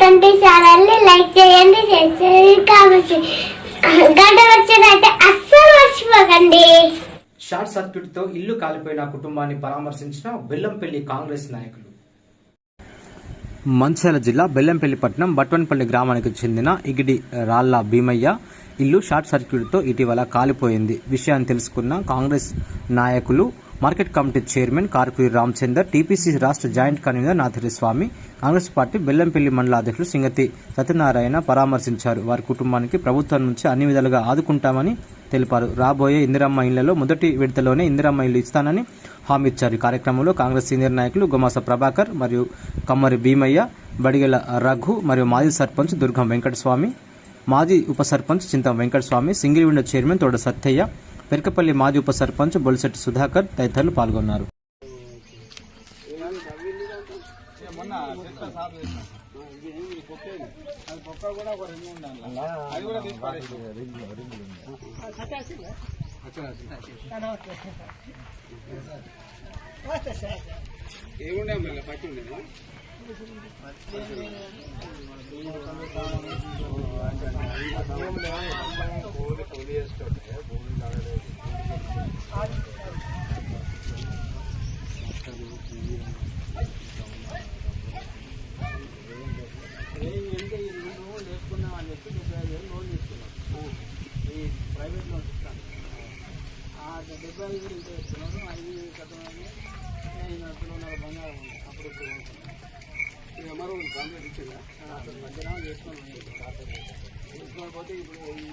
Twenty ఛానల్ని like చేయండి share చేయండి. గంట అస్సలు మర్చిపోకండి. షార్ట్ సర్క్యూట్తో ఇల్లు కాలిపోయిన కుటుంబాన్ని పరామర్శించిన బెల్లంపల్లి కాంగ్రెస్ నాయకులు. మంచిర్యాల జిల్లా బెల్లంపల్లి పట్టణం బట్వన్పల్లి గ్రామానికి చెందిన ఇగిడి రాళ్ళ భీమయ్య ఇల్లు షార్ట్ సర్క్యూట్తో ఇటీవల కాలిపోయింది. విషయాన్ని తెలుసుకున్న కాంగ్రెస్ నాయకులు market committee chairman Karpuri Ramchander TPC రాష్ట్ర joint convener Nathari Swamy Congress party Bellampalli మండల అధ్యక్షులు సింగతి సత్యనారాయణ పరామర్శించారు. వారి కుటుంబానికి ప్రభుత్వం నుంచి అన్ని విధాలుగా ఆదుకుంటామని తెలిపారు. రాబోయే ఇందిరమ్మ ఇళ్ళలో మొదటి విడతలోనే ఇందిరమ్మ ఇల్లు ఇస్తానని హామీ ఇచ్చారు. ఈ కార్యక్రమంలో కాంగ్రెస్ సీనియర్ నాయకులు గుమాస ప్రభాకర్ మరియు కమ్మరి భీమయ్య బడిగెల రఘు మరియు మాజీ సర్పంచ్ దుర్గం వెంకటస్వామి మాజీ ఉప sarpanch Chintam Venkataswamy single window chairman Thoda Sattaiah Perakapalli మాజీ ఉప సర్పంచ్ బొలిశెట్టి సుధాకర్ తదితరులు పాల్గొన్నారు. ఏముండే మళ్ళీ పట్టి ప్రైవేట్ లోన్స్ ఇస్తాను ఆ డెబ్బై ఐదు వేలు ఇస్తున్నాను ఐదు వేలు కట్టడానికి నేను అక్కడ బంగారం ఉంది అప్పుడు ఇప్పుడు ఎవరు కాంగ్రెస్ ఇచ్చిందా అసలు మధ్యాహ్నం చేసుకొని పోతే ఇప్పుడు ఈ